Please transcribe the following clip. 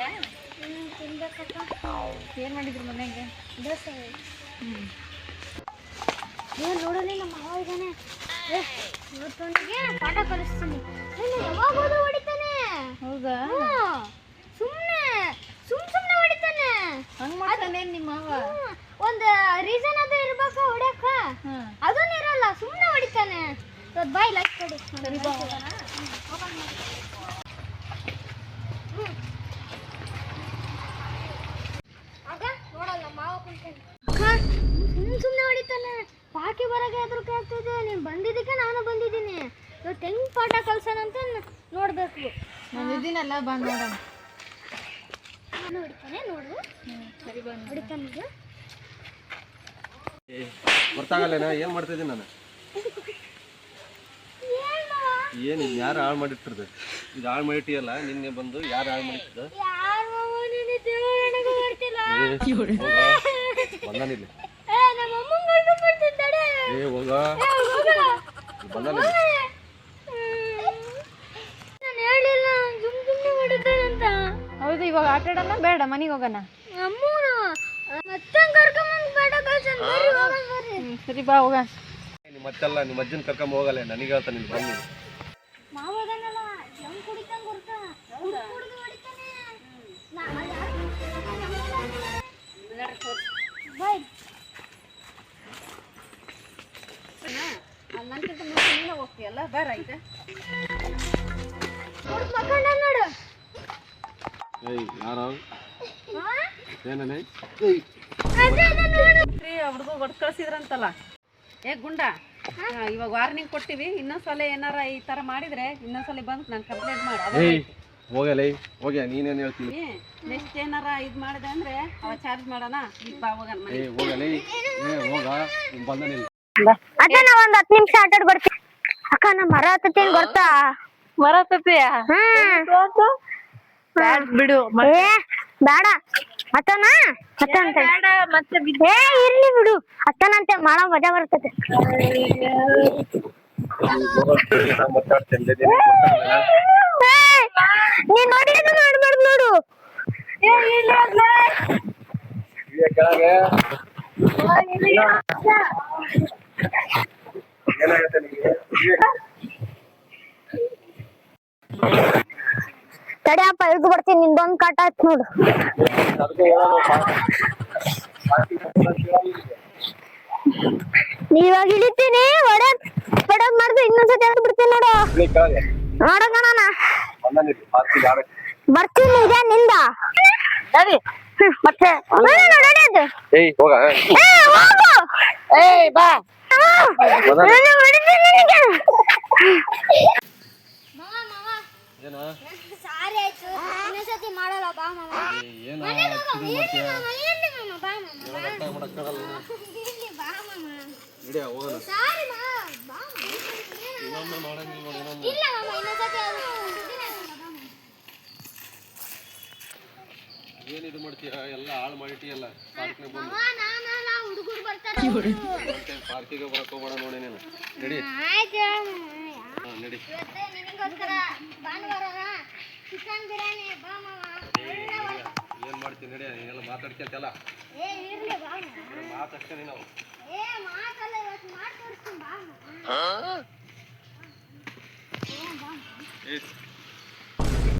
ತಿಂದೆ ಹ್ಮ್, ತಿನ್ಬೇಕಕ್ಕ ಏನು ಮಾಡಿದ್ರು ಮನೆಗೆ? ದೋಸೆ. ಹ್ಞೂ ಏನ್ ನೋಡಲಿ ನಮ್ಮ ಮಾವ ಇದ್ದಾನೆ ಇವತ್ತೊಂದಿಗೆ ಪಾಠ ಕಲಿಸ್ತೀನಿ. ನೀನು ಯಾವಾಗೋದು ಹೊಡಿತಾನೆ? ಹೌದಾ? ಸುಮ್ಮನೆ ಸುಮ್ನೆ ಸುಮ್ ಸುಮ್ನೆ ಹೊಡಿತಾನೆ. ಹಂಗೆ ಮಾಡ್ತಾನೆ ನಿಮ್ಮ ಮಾವ? ಒಂದು ರೀಸನ್ ಅದು ಇರ್ಬೇಕ ಹೊಡ್ಯಾಕ? ಅದನ್ನ ಇರಲ್ಲ ಸುಮ್ಮನೆ ಹೊಡಿತಾನೆ. ಇವತ್ತು ಬಾಯ್ ಲೈಕ್ ಕೊಡಿ. ಸರಿ ಬಾ ಆಗ ನೋಡಲ್ಲ ಮಾವ ಕುಂತಾನೆ ಸುಮ್ ಸುಮ್ನೆ ಹೊಡಿತಾನೆ ಪಾಕಿ ಬರಗೆ ಹೆದರಿಕೆ ಆಗ್ತಿದೆ ನೀನು ಬಂದಿದ್ದಕ್ಕೆ ನಾನು ಬಂದಿದ್ದೀನಿ. ಇವತ್ತು ಹೆಂಗ್ ಪಾಠ ಕಲ್ಸೋಣಂತ ನೋಡಬೇಕು. ಬಂದಿದ್ದೀನಲ್ಲ ನಾನು ಇದೀನಲ್ಲ ಬಂದು ನೋಡೋಣ. ನಾನು ಹೊಡಿತಾನೆ ನೋಡು. ಸರಿ ಬಂದು ಹೊಡಿತಾನೆ. ಗೊತ್ತಾಗಲ್ಲೇನ ಏನು ಮಾಡ್ತಾ ಇದ್ದೀನಿ ನಾನು? ಏನ್ ಏನು ಇದು ಯಾರು ಹಾಳು ಮಾಡಿಟ್ಟಿರ್ದು? ಇದು ಹಾಳು ಮಾಡಿಟ್ಟಿಯಲ್ಲ ನಿನ್ನೆ ಬಂದು ಯಾರು ಹಾಳು ಮಾಡಿಟ್ಟಿದ್ದು? ಯಾರ್ ಮಾವ? ನೀನು ದೇವ್ರ ನನಗೆ ಗೊತ್ತಿಲ್ಲ ಬಂದಾನಿಲ್ಲ ಏ ನಮ್ಮ ಅಮ್ಮಂಗ್ ಕರ್ಕೊಂಡ್ ಬರ್ತೀನಿ ತಡಿ. ಏ ಹೋಗ. ನಾನು ಹೌದು ಇವಾಗ ಆಟ ಆಡೋಣ? ಬೇಡ ಮನೆಗೆ ಹೋಗೋಣ. ಸರಿ ಬಾ ಹೋಗ. ನಿಮ್ಮ ಮತ್ತೆಲ್ಲ ನಿಮ್ಮ ಅಜ್ಜನ ಕರ್ಕೊಂಡ್ ಹೋಗಲ್ಲ ನನಗೆ ಹೇಳ್ತಾನೆ ಬನ್ನಿ ಬಂದು ನನ್ಕಿಂತ ಮುಂಚೆ ನೀನೇ ಹೋಗ್ತೀಯಲ್ಲ ಬರ ಈಗ. ಮಕ್ಕಂಡ ನೋಡು. ಏಯ್ ಯಾರು? ಹಾ? ಏನೇ ರೀ ಹುಡುಗ ಹೊಡ್ ಕಳ್ಸಿದ್ರಂತಲ್ಲ. ಏ ಗುಂಡ ಇವಾಗ ವಾರ್ನಿಂಗ್ ಕೊಟ್ಟಿವಿ. ಇನ್ನೊಂದ್ಸಲ ಏನಾರ ಈ ತರ ಮಾಡಿದ್ರೆ ಇನ್ನೊಂದ್ಸಲ ಬಂದು ನಾನು ಕಂಪ್ಲೇಂಟ್ ಮಾಡಿ. ಹೋಗಲೇ? ಹೋಗ್ಯಾ? ನೀನೇನು ಹೇಳ್ತೀನಿ ನೆಕ್ಸ್ಟ್ ಏನಾರ ಇದು ಮಾಡಿದೆ ಅಂದ್ರೆ ಅವ ಚಾರ್ಜ್ ಮಾಡೋಣ. ಈಗ ಬಾ ಹೋಗೋಣ ಮನೆ ಏಯ್ ಹೋಗಲ್ಲ ಏ ಹೋಗ? ಬಂದಾನಿಲ್ಲ ಅದ ನಾ ಒಂದ್ ಹತ್ತು ನಿಮಿಷ ಆಟ ಆಡ್ ಬರ್ತೀನಿ. ಅಕ್ಕ ನಾ ಮರ ಹತ್ತೀನಿ ಗೊತ್ತಾ? ಮರ ಹ್ಮ್ ಬ್ಯಾಡ್ ಬಿಡು ಏ ಬೇಡ ಅತ್ತನ ಅತ್ತಂತೆ ಮತ್ತೆ ಏ ಇರ್ಲಿ ಬಿಡು. ಅತ್ತನಂತೆ ಮಾಡೋ ಮಜಾ ಬರ್ತದೆ. ನೀ ನೋಡಿ ನೀನ್ ನೋಡಿದ್ರೆ ಮಾಡ್ಬಾರ್ದು ನೋಡು. ಏನಾಗುತ್ತೆ ನಿಮಗೆ ತಡಿಯಪ್ಪ ಇಳ್ದು ಬರ್ತೀನಿ ನಿಂದೊಂದ್ ಕಾಟ ಆಯ್ತು ನೋಡು. ಇವಾಗ ಇಳಿತೀನಿ? ಒಡೆದ್ ಒಡೆದ್ ಮಾಡ್ದು ಇನ್ನೊಂದ್ಸತಿ ಎಳ್ದು ಬಿಡ್ತೀನಿ ನೋಡು. ನೋಡೋಣ ಬರ್ತೀನಿ ಈಗ ನಿಂದ. ಸರಿ ಮತ್ತೆ. ನೋಡು, ನೋಡು, ನಡೆಯೋದು. ಏಯ್ ಹೋಗು. ಏಯ್ ಬಾ. ಹ್ಮ್. ನಾನು ಹೊಡಿತೀನಿ ನಿನಗೆ. ಏನ ಸಾರಿ ಆಯ್ತು ಇನ್ನೊಂದ್ಸತಿ ಮಾಡಲ್ಲ ಬಾ ಮಾಮ ಏನ ಇರ್ಲಿ ಮಾಮ ಇರ್ಲಿ ಮಾಮ ಬಾ ಮಾಮ ಬಾ. ಮಾಡಕ್ಕಾಗಲ್ಲ ಇರ್ಲಿ ಬಾ ಮಾಮ ನಡಿಯ ಹೋಗೋಣ ಸಾರಿ ಮಾ ಬಾ ಮಾಮ ಇನ್ನೊಮ್ಮೆ ಮಾಡಂಗಿಲ್ಲ ನೋಡಿ ಇಲ್ಲ ಮಾಮ ಇನ್ನೊಂದ್ಸತಿ ಅದು ಸುದ್ದಿನೇ ಆಗಲ್ಲ, ಬಾ ಏನ್ ಇದು ಮಾಡ್ತೀಯ ಎಲ್ಲ ಹಾಳು ಮಾಡಿಟ್ಟಿಯಲ್ಲ ಹುಡುಗರು ಬರ್ತಾರೆ ಪಾರ್ಕಿಗೆ ಬರಕ್ ಹೋಗೋಣ ನೋಡಿ ನೀನು. ನಡಿ. ಹಾ ಏನ್ ಮಾಡ್ತೀನಿ ನಡಿ ನೀನೆಲ್ಲ ಮಾತಾಡ್ಕೊಂತಲ್ಲ ಮಾತಾಡ್ತೀನಿ ನಾವು ಏ